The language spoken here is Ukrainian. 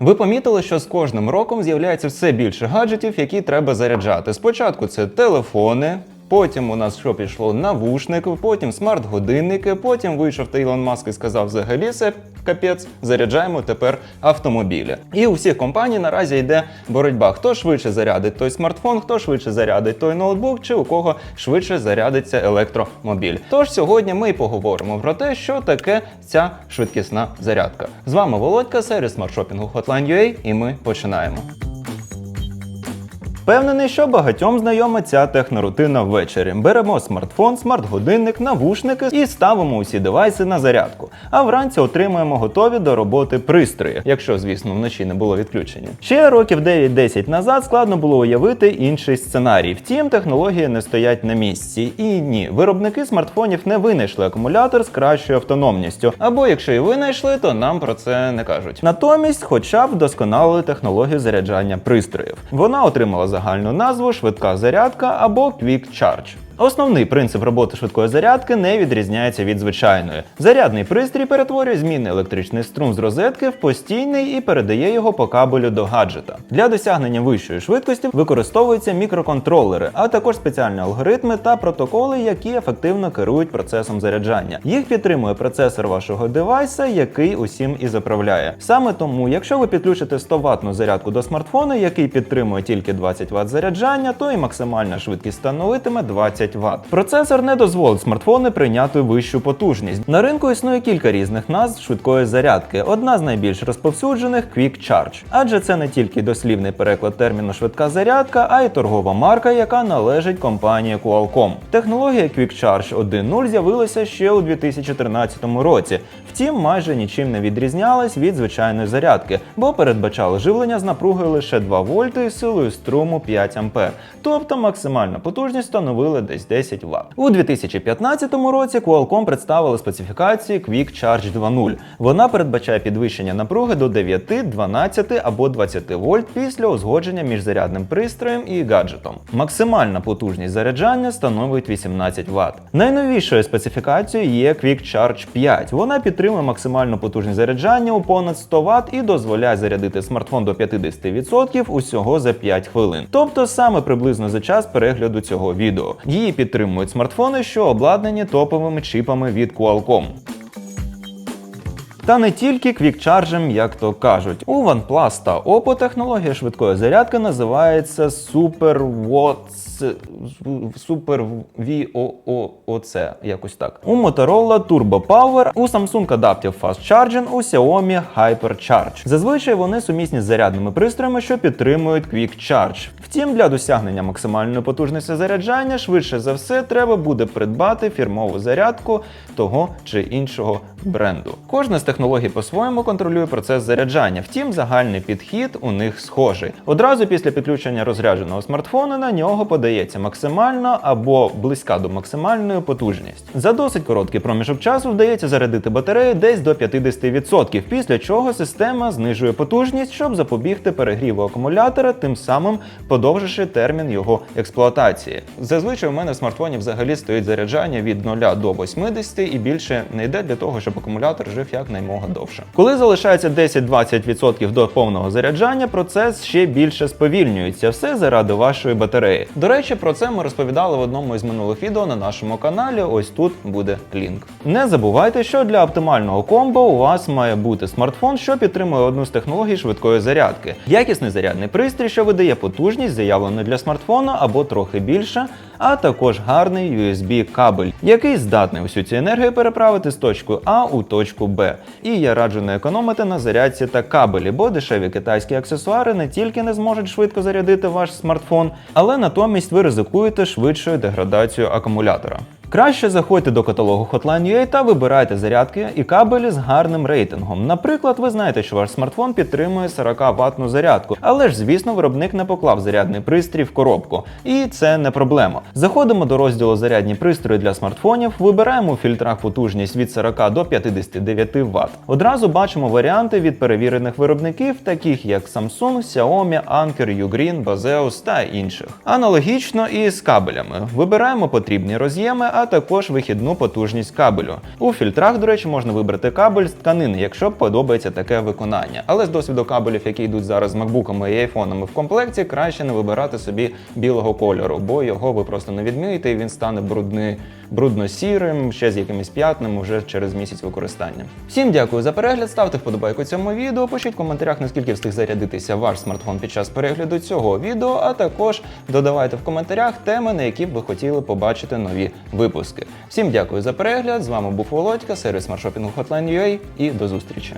Ви помітили, що з кожним роком з'являється все більше гаджетів, які треба заряджати. Спочатку це телефони. Потім у нас що пішло навушники, потім смарт-годинники, потім вийшов та Ілон Маск і сказав взагалі все капець, заряджаємо тепер автомобілі. І у всіх компаній наразі йде боротьба. Хто швидше зарядить той смартфон, хто швидше зарядить той ноутбук, чи у кого швидше зарядиться електромобіль. Тож сьогодні ми й поговоримо про те, що таке ця швидкісна зарядка. З вами Володька, сервіс смартшопінгу Hotline.ua, і ми починаємо. Впевнений, що багатьом знайома ця технорутина ввечері. Беремо смартфон, смарт-годинник, навушники і ставимо усі девайси на зарядку. А вранці отримуємо готові до роботи пристрої, якщо, звісно, вночі не було відключення. Ще років 9-10 назад складно було уявити інший сценарій. Втім, технології не стоять на місці. І ні, виробники смартфонів не винайшли акумулятор з кращою автономністю. Або якщо і винайшли, то нам про це не кажуть. Натомість, хоча б вдосконалили технологію заряджання пристроїв. Вона отримала загальну назву швидка зарядка або Quick Charge. Основний принцип роботи швидкої зарядки не відрізняється від звичайної. Зарядний пристрій перетворює змінний електричний струм з розетки в постійний і передає його по кабелю до гаджета. Для досягнення вищої швидкості використовуються мікроконтролери, а також спеціальні алгоритми та протоколи, які ефективно керують процесом заряджання. Їх підтримує процесор вашого девайса, який усім і заправляє. Саме тому, якщо ви підключите 100 ваттну зарядку до смартфону, який підтримує тільки 20 Вт заряджання, то і максимальна швидкість становитиме 20 Вт. Процесор не дозволить смартфони прийняти вищу потужність. На ринку існує кілька різних назв швидкої зарядки. Одна з найбільш розповсюджених Quick Charge. Адже це не тільки дослівний переклад терміну швидка зарядка, а й торгова марка, яка належить компанії Qualcomm. Технологія Quick Charge 1.0 з'явилася ще у 2014 році. Втім, майже нічим не відрізнялась від звичайної зарядки, бо передбачали живлення з напругою лише 2 вольти і силою струму 5 ампер. Тобто максимальна потужність становила десь 10 Вт. У 2015 році Qualcomm представили специфікацію Quick Charge 2.0. Вона передбачає підвищення напруги до 9, 12 або 20 вольт після узгодження між зарядним пристроєм і гаджетом. Максимальна потужність заряджання становить 18 Вт. Найновішою специфікацією є Quick Charge 5. Вона підтримує максимальну потужність заряджання у понад 100 Вт і дозволяє зарядити смартфон до 50% усього за 5 хвилин. Тобто саме приблизно за час перегляду цього відео. Її підтримують смартфони, що обладнані топовими чіпами від Qualcomm. Та не тільки квікчаржем, як то кажуть. У OnePlus та Oppo технологія швидкої зарядки називається Super Watts Super VOOC, якось так. У Motorola Turbo Power, у Samsung Adaptive Fast Charging, у Xiaomi Hypercharge. Зазвичай вони сумісні з зарядними пристроями, що підтримують Quick Charge. Втім, для досягнення максимальної потужності заряджання швидше за все треба буде придбати фірмову зарядку того чи іншого бренду. Кожна з технологій по-своєму контролює процес заряджання, втім, загальний підхід у них схожий. Одразу після підключення розрядженого смартфону на нього подається максимальна або близька до максимальної потужність. За досить короткий проміжок часу вдається зарядити батарею десь до 50%, після чого система знижує потужність, щоб запобігти перегріву акумулятора, тим самим подовживши термін його експлуатації. Зазвичай у мене в смартфоні взагалі стоїть заряджання від 0 до 80 і більше не йде для того, щоб акумулятор жив якнаймога довше. Коли залишається 10-20% до повного заряджання, процес ще більше сповільнюється. Все заради вашої батареї. До речі, про це ми розповідали в одному із минулих відео на нашому каналі. Ось тут буде лінк. Не забувайте, що для оптимального комбо у вас має бути смартфон, що підтримує одну з технологій швидкої зарядки. Якісний зарядний пристрій, що видає потужність, заявлену для смартфона або трохи більше, а також гарний USB кабель, який здатний усю цю енергію переправити з точки А у точку Б. І я раджу не економити на зарядці та кабелі, бо дешеві китайські аксесуари не тільки не зможуть швидко зарядити ваш смартфон, але натомість ви ризикуєте швидшою деградацією акумулятора. Краще заходьте до каталогу Hotline.ua та вибирайте зарядки і кабелі з гарним рейтингом. Наприклад, ви знаєте, що ваш смартфон підтримує 40 ватну зарядку, але ж, звісно, виробник не поклав зарядний пристрій в коробку. І це не проблема. Заходимо до розділу зарядні пристрої для смартфонів, вибираємо у фільтрах потужність від 40 до 59 Вт. Одразу бачимо варіанти від перевірених виробників, таких як Samsung, Xiaomi, Anker, Ugreen, Baseus та інших. Аналогічно і з кабелями. Вибираємо потрібні роз'єми, а також вихідну потужність кабелю. У фільтрах, до речі, можна вибрати кабель з тканини, якщо подобається таке виконання. Але з досвіду кабелів, які йдуть зараз з макбуками і айфонами в комплекті, краще не вибирати собі білого кольору, бо його ви просто не відмієте, і він стане брудний, брудно-сірим, ще з якимись п'ятнами вже через місяць використання. Всім дякую за перегляд. Ставте вподобайку цьому відео. Пишіть в коментарях, наскільки встиг зарядитися ваш смартфон під час перегляду цього відео. А також додавайте в коментарях теми, на які б ви хотіли побачити нові випуски. Всім дякую за перегляд. З вами був Володька, сервіс маршопінгу Hotline.ua і до зустрічі.